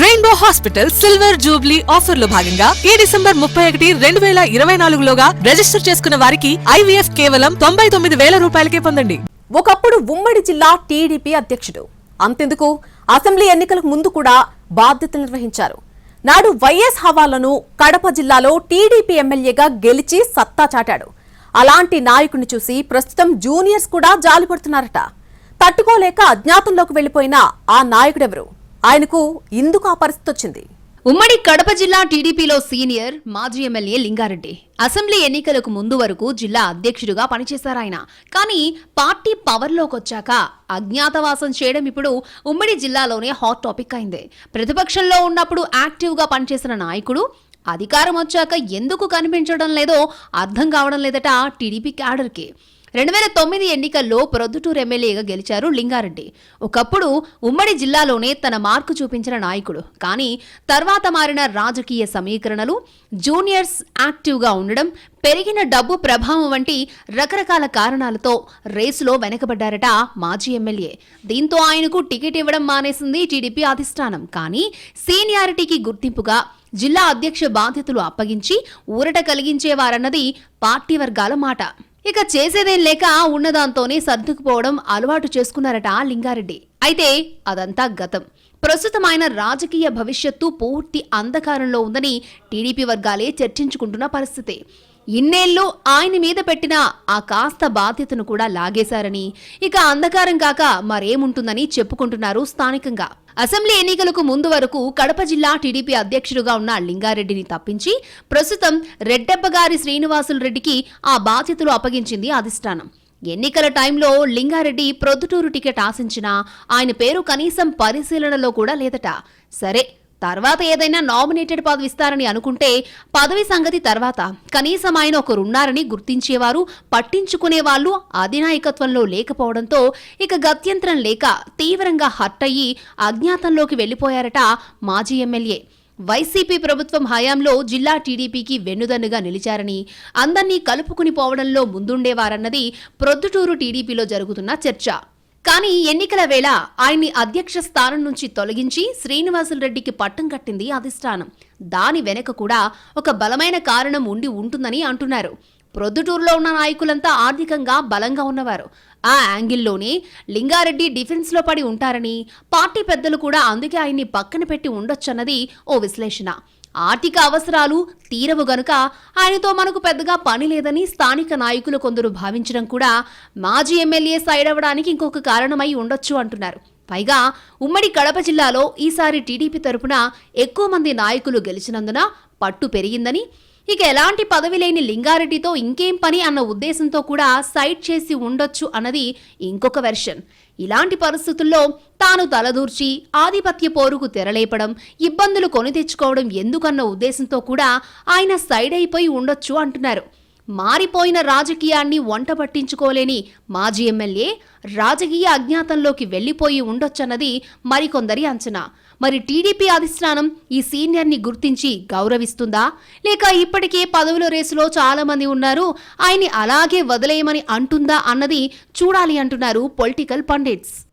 Rainbow Hospital silver Jubilee ఆఫర్లో భాగంగా ఈ డిసెంబర్ ముప్పై ఒకటి రెండు వేల ఇరవై నాలుగులోగా రిజిస్టర్ చేసుకున్న వారికి ఐవీఎఫ్ కేవలం తొంభై తొమ్మిది వేల రూపాయలకే పొందండి. ఒకప్పుడు ఉమ్మడి జిల్లా టీడీపీ అధ్యక్షుడు. అంతెందుకు? అసెంబ్లీ ఎన్నికలకు ముందు కూడా బాధ్యతలు నిర్వహించారు. నాడు వైఎస్ హవాలను కడప జిల్లాలో టీడీపీ ఎమ్మెల్యేగా గెలిచి సత్తా చాటాడు. అలాంటి నాయకుడిని చూసి ప్రస్తుతం జూనియర్స్ కూడా జాలిపడుతున్నారట. తట్టుకోలేక అజ్ఞాతంలోకి వెళ్ళిపోయిన ఆ నాయకుడెవరు? ఆయనకు ఇందుకు ఆ పరిస్థితి వచ్చింది. ఉమ్మడి కడప జిల్లా టీడీపీలో సీనియర్ మాజీ ఎమ్మెల్యే లింగారెడ్డి. అసెంబ్లీ ఎన్నికలకు ముందు వరకు జిల్లా అధ్యక్షుడిగా పనిచేశారాయన కానీ పార్టీ పవర్లోకి వచ్చాక అజ్ఞాతవాసం చేయడం ఇప్పుడు ఉమ్మడి జిల్లాలోనే హాట్ టాపిక్ అయింది. ప్రతిపక్షంలో ఉన్నప్పుడు యాక్టివ్గా పనిచేసిన నాయకుడు అధికారం వచ్చాక ఎందుకు కనిపించడం లేదో అర్థం కావడం లేదట టీడీపీ క్యాడర్కి. రెండు వేల తొమ్మిది ఎన్నికల్లో ప్రొద్దుటూరు ఎమ్మెల్యేగా గెలిచారు లింగారెడ్డి. ఒకప్పుడు ఉమ్మడి జిల్లాలోనే తన మార్కు చూపించిన నాయకుడు. కానీ తర్వాత మారిన రాజకీయ సమీకరణలు జూనియర్స్ యాక్టివ్గా ఉండడం పెరిగిన డబ్బు ప్రభావం వంటి రకరకాల కారణాలతో రేసులో వెనకబడ్డారట మాజీ ఎమ్మెల్యే. దీంతో ఆయనకు టికెట్ ఇవ్వడం మానేసింది టీడీపీ అధిష్టానం. కానీ సీనియారిటీకి గుర్తింపుగా జిల్లా అధ్యక్ష బాధ్యతలు అప్పగించి ఊరట కలిగించేవారన్నది పార్టీ వర్గాల మాట. ఇక చేసేదేం లేక ఉన్నదాంతోనే సర్దుకుపోవడం అలవాటు చేసుకున్నారట లింగారెడ్డి. అయితే అదంతా గతం. ప్రస్తుతం ఆయన రాజకీయ భవిష్యత్తు పూర్తి అంధకారంలో ఉందని టీడీపీ వర్గాలే చర్చించుకుంటున్న పరిస్థితి. ఇన్నేళ్ళు ఆయన మీద పెట్టిన ఆ కాస్త బాధ్యతను కూడా లాగేశారని. ఇక అంధకారం కాక మరేముంటుందని చెప్పుకుంటున్నారు స్థానికంగా. అసెంబ్లీ ఎన్నికలకు ముందు వరకు కడప జిల్లా టీడీపీ అధ్యక్షుడుగా ఉన్న లింగారెడ్డిని తప్పించి ప్రస్తుతం రెడ్డెబ్బగారి శ్రీనివాసులు రెడ్డికి ఆ బాధ్యతలు అప్పగించింది అధిష్టానం. ఎన్నికల టైంలో లింగారెడ్డి ప్రొద్దుటూరు టికెట్ ఆశించినా ఆయన పేరు కనీసం పరిశీలనలో కూడా లేదట. సరే తర్వాత ఏదైనా నామినేటెడ్ పదవి ఇస్తారని అనుకుంటే పదవి సంగతి తర్వాత. కనీసం ఆయన ఒకరున్నారని గుర్తించేవారు పట్టించుకునే వాళ్ళు అధినాయకత్వంలో లేకపోవడంతో ఇక గత్యంతరం లేక తీవ్రంగా హర్ట్ అయ్యి అజ్ఞాతంలోకి వెళ్ళిపోయారట మాజీ ఎమ్మెల్యే. వైసీపీ ప్రభుత్వం హయాంలో జిల్లా టీడీపీకి వెన్నుదన్నుగా నిలిచారని అందర్నీ కలుపుకుని పోవడంలో ముందుండేవారన్నది ప్రొద్దుటూరు టీడీపీలో జరుగుతున్న చర్చ. కానీ ఎన్నికల వేళ ఆయన్ని అధ్యక్ష స్థానం నుంచి తొలగించి శ్రీనివాసులరెడ్డికి పట్టం కట్టింది అధిష్టానం. దాని వెనక కూడా ఒక బలమైన కారణం ఉండి ఉంటుందని అంటున్నారు. ప్రొద్దుటూరులో ఉన్న నాయకులంతా ఆర్థికంగా బలంగా ఉన్నవారు. ఆ యాంగిల్లోనే లింగారెడ్డి డిఫెన్స్లో పడి ఉంటారని పార్టీ పెద్దలు కూడా అందుకే ఆయన్ని పక్కన పెట్టి ఉండొచ్చన్నది ఓ విశ్లేషణ. ఆర్థిక అవసరాలు తీరవు గనుక ఆయనతో మనకు పెద్దగా పని లేదని స్థానిక నాయకులు కొందరు భావించడం కూడా మాజీ ఎమ్మెల్యే సైడ్ అవ్వడానికి ఇంకొక కారణమై ఉండొచ్చు అంటున్నారు. పైగా ఉమ్మడి కడప జిల్లాలో ఈసారి టీడీపీ తరపున ఎక్కువ మంది నాయకులు గెలిచినందున పట్టు పెరిగిందని ఇక ఎలాంటి పదవి లేని లింగారెడ్డితో ఇంకేం పని అన్న ఉద్దేశంతో కూడా సైడ్ చేసి ఉండొచ్చు అన్నది ఇంకొక వెర్షన్. ఇలాంటి పరిస్థితుల్లో తాను తలదూర్చి ఆధిపత్య పోరుకు తెరలేపడం ఇబ్బందులు కొని తెచ్చుకోవడం ఎందుకన్న ఉద్దేశంతో కూడా ఆయన సైడ్ అయిపోయి ఉండొచ్చు అంటున్నారు. మారిపోయిన రాజకీయాన్ని వంట పట్టించుకోలేని మాజీ ఎమ్మెల్యే రాజకీయ అజ్ఞాతంలోకి వెళ్ళిపోయి ఉండొచ్చన్నది మరికొందరి అంచనా. మరి టీడీపీ అధిష్టానం ఈ సీనియర్ని గుర్తించి గౌరవిస్తుందా? లేక ఇప్పటికే పదవుల రేసులో చాలా మంది ఉన్నారు ఆయన్ని అలాగే వదిలేయమని అంటుందా అన్నది చూడాలి అంటున్నారు పొలిటికల్ పండిట్స్.